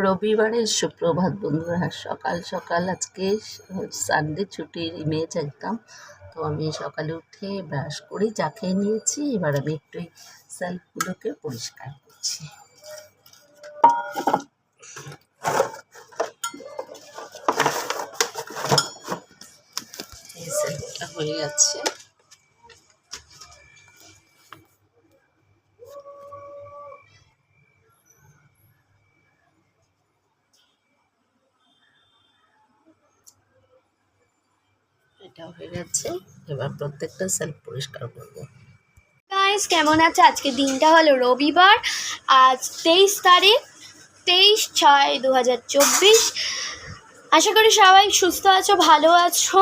রবিবারের সুপ্রভাত বন্ধুরা, সকাল সকাল আজকে সানডে ছুটির ইমেজ একদম তো আমি সকালে উঠে ব্রাশ করে চা খেয়ে নিয়েছি, এবার আমি একটু সেলফগুলোকে পরিষ্কার করছি। এই সেলফটা হয়ে যাচ্ছে এটা হয়ে গেছে। এবার প্রত্যেকটা সেলফ পরিষ্কার করব। গাইস কেমন আছে? আজকে দিনটা হলো রবিবার। আজ তেইশ তারিখ, তেইশ ছয় দু হাজার চব্বিশ। আশা করি সবাই সুস্থ আছো, ভালো আছো।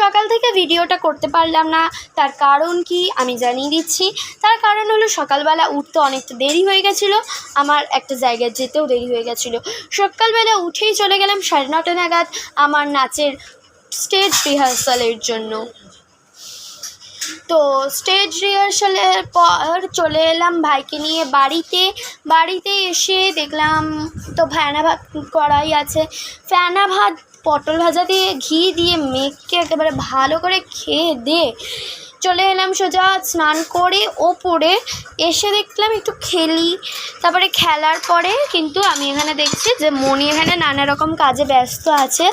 সকাল থেকে ভিডিওটা করতে পারলাম না। তার কারণ কি আমি জানিয়ে দিচ্ছি। তার কারণ হলো সকালবেলা উঠতে অনেকটা দেরি হয়ে গেছিল। আমার একটা জায়গায় যেতেও দেরি হয়ে গেছিল। সকালবেলা উঠেই চলে গেলাম সাড়ে নটা নাগাদ। আমার নাচের স্টেজ রিহার্সালের জন্য। তো স্টেজ রিহার্সালের পর চলে এলাম ভাইকে নিয়ে বাড়িতে। বাড়িতে এসে দেখলাম, তো ফ্যানা ভাত করাই আছে। ফ্যানা ভাত পটল ভাজা দিয়ে ঘি দিয়ে মেখে একেবারে ভালো করে খেয়ে দিয়ে চলে এলাম সোজা স্নান করে ওপরে। এসে দেখলাম একটু খেলি, তারপরে খেলার পরে কিন্তু আমি এখানে দেখছি যে মনি এখানে নানা রকম কাজে ব্যস্ত আছে।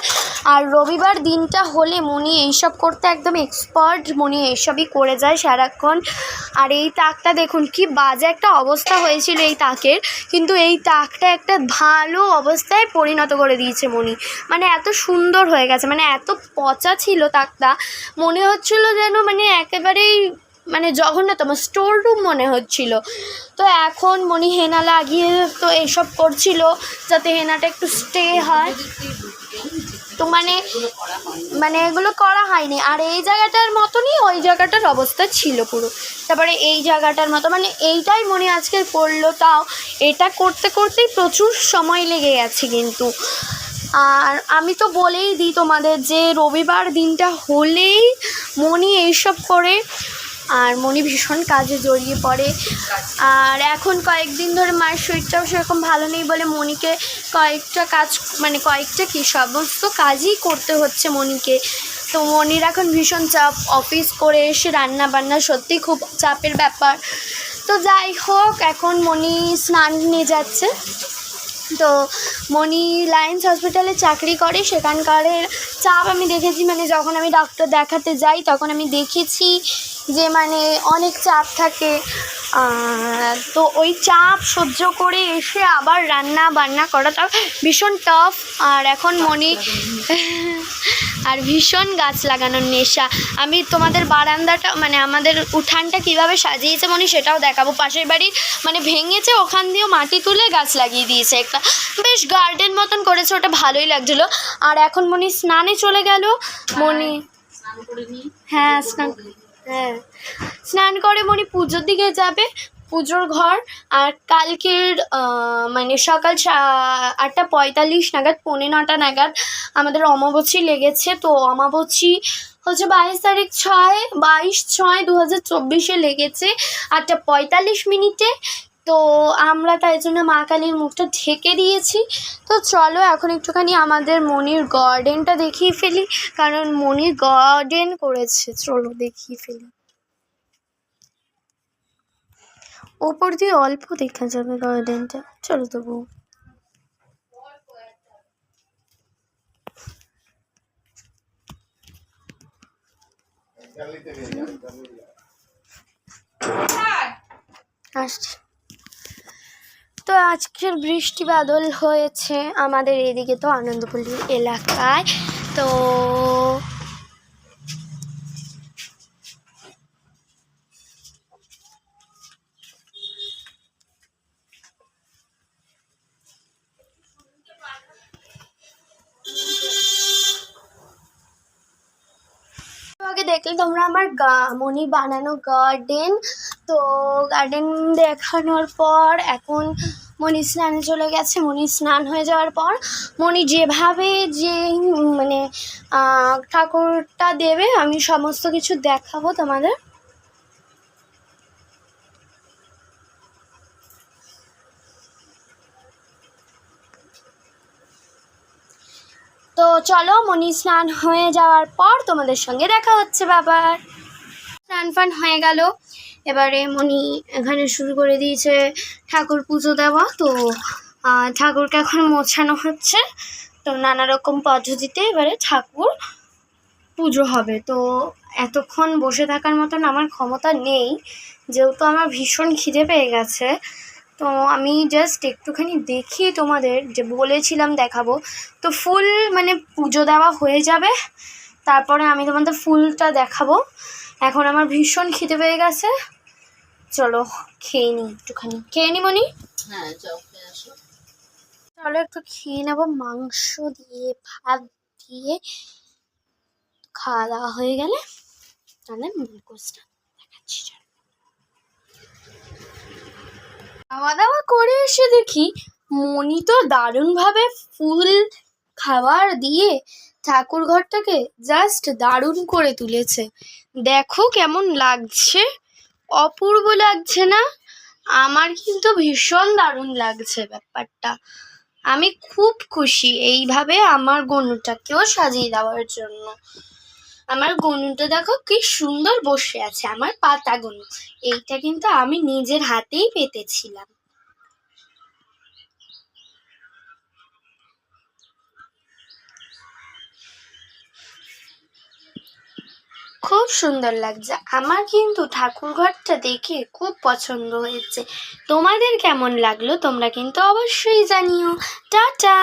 আর রবিবার দিনটা হলে মণি এইসব করতে একদম এক্সপার্ট মণি এইসবই করে যায় সারাক্ষণ। আর এই তাকটা দেখুন, কি বাজে একটা অবস্থা হয়েছিল এই তাকের। কিন্তু এই তাকটা একটা ভালো অবস্থায় পরিণত করে দিয়েছে মণি মানে এত সুন্দর হয়ে গেছে মানে এত পচা ছিল তাকটা। মনে হচ্ছিল যেন মানে একেবারেই মানে জঘন্যতম স্টোর রুম মনে হচ্ছিল। তো এখন মনি হেনা লাগিয়ে তো এসব করছিল যাতে হেনাটা একটু স্টে হয়। তো মানে মানে এগুলো করা হয়নি। আর এই জায়গাটার মতনই ওই জায়গাটার অবস্থা ছিল পুরো। তারপরে এই জায়গাটার মতো মানে এইটাই মনে আজকে করল তাও। এটা করতে করতেই প্রচুর সময় লেগে গেছে কিন্তু। আর আমি তো বলেই দিই তোমাদের যে রবিবার দিনটা হলেই মনি এইসব করে আর মনি ভীষণ কাজে জড়িয়ে পড়ে। আর এখন কয়েকদিন ধরে মায়ের শরীরটাও সেরকম ভালো নেই বলে মনিকে কয়েকটা কাজ মানে কয়েকটা কি সমস্ত কাজই করতে হচ্ছে মনিকে তো মনির এখন ভীষণ চাপ, অফিস করে এসে রান্না বান্না সত্যি খুব চাপের ব্যাপার। তো যাই হোক, এখন মনি স্নান নিয়ে যাচ্ছে। তো মনি লায়েন্স হসপিটালে চাকরি করে, সেখানকারের চাপ আমি দেখেছি মানে যখন আমি ডাক্তার দেখাতে যাই, তখন আমি দেখেছি যে মানে অনেক চাপ থাকে। তো ওই চাপ সহ্য করে এসে আবার রান্না বান্না করাটা ভীষণ টাফ আর এখন মনি আর ভীষণ গাছ লাগানোর নেশা। আমি তোমাদের বারান্দাটা মানে আমাদের উঠানটা কীভাবে সাজিয়েছে মনে সেটাও দেখাবো। পাশের বাড়ির মানে ভেঙেছে ওখান দিয়েও মাটি তুলে গাছ লাগিয়ে দিয়েছে একটা। বেশ গার্ডেন মতন করেছে ওটা ভালোই লাগছিল। আর এখন মনি স্নানে চলে গেল। মনি হ্যাঁ স্নান হ্যাঁ। স্নান করে মনি পুজোর দিকে যাবে, পুজোর ঘর, আর কালকের মানে সকাল আটটা পঁয়তাল্লিশ নাগাদ, পৌনে নটা নাগাদ আমাদের অমাবস্যী লেগেছে। তো অমাবস্যী হচ্ছে বাইশ তারিখ ছয়, বাইশ ছয় দু হাজার চব্বিশে লেগেছে। আটটা পঁয়তাল্লিশ মিনিটে। তো আমরা তাই জন্য মা কালীর মুখটা ঢেকে দিয়েছি। তো চলো এখন একটুখানি আমাদের মনির গার্ডেনটা দেখিয়ে ফেলি। কারণ মনির গার্ডেন করেছে। চলো দেখিয়ে ফেলি। ওপর দিয়ে অল্প দেখা যাবে গার্ডেনটা। চলো তবু তো আজকের বৃষ্টি বাদল হয়েছে আমাদের এদিকে তো আনন্দপল্লী এলাকায়। তো দেখলে তোমরা আমার গা মনি বানানো গার্ডেন তো গার্ডেন দেখানোর পর এখন মনি স্নানে চলে গেছে। মনি স্নান হয়ে যাওয়ার পর মনি যেভাবে যে মানে ঠাকুরটা দেবে আমি সমস্ত কিছু দেখাবো তোমাদের। চলো মনি স্নান হয়ে যাওয়ার পর তোমাদের সঙ্গে দেখা হচ্ছে বাবার। স্নান ফান হয়ে গেল। এবারে মনি এখানে শুরু করে দিয়েছে ঠাকুর পুজো দেওয়া। তো ঠাকুরকে এখন মোছানো হচ্ছে। তো নানা রকম পদ্ধতিতে এবারে ঠাকুর পুজো হবে। তো এতক্ষণ বসে থাকার মতন আমার ক্ষমতা নেই। যেহেতু আমার ভীষণ খিদে পেয়ে গেছে। তো আমি জাস্ট একটুখানি দেখি তোমাদের যে বলেছিলাম দেখাবো। তো ফুল মানে পুজো দেওয়া হয়ে যাবে তারপরে আমি তোমাদের ফুলটা দেখাবো। এখন আমার ভীষণ খিদে পেয়ে গেছে। চলো খেয়ে নিই একটুখানি। খেয়ে নি মনি? হ্যাঁ চলো একটু খেয়ে নেব মাংস দিয়ে ভাত দিয়ে। খাওয়া দাওয়া হয়ে গেলে তাহলে মুখোশটা দেখাচ্ছি চলো। খাওয়া দাওয়া করে এসে দেখি মনি তো দারুণভাবে ফুল খাবার দিয়ে ঠাকুর ঘরটাকে জাস্ট দারুণ করে তুলেছে। দেখো কেমন লাগছে। অপূর্ব লাগছে না? আমার কিন্তু ভীষণ দারুণ লাগছে ব্যাপারটা। আমি খুব খুশি এইভাবে আমার গনুটাকেও সাজিয়ে দেওয়ার জন্য। আমার গনুটা দেখো কি সুন্দর বসে আছে, আমার পাতা গনু। এইটা কিন্তু আমি নিজের হাতেই পেতেছিলাম। খুব সুন্দর লাগছে। আমার কিন্তু ঠাকুর ঘরটা দেখে খুব পছন্দ হয়েছে। তোমাদের কেমন লাগল তোমরা কিন্তু অবশ্যই জানিও। টাটা!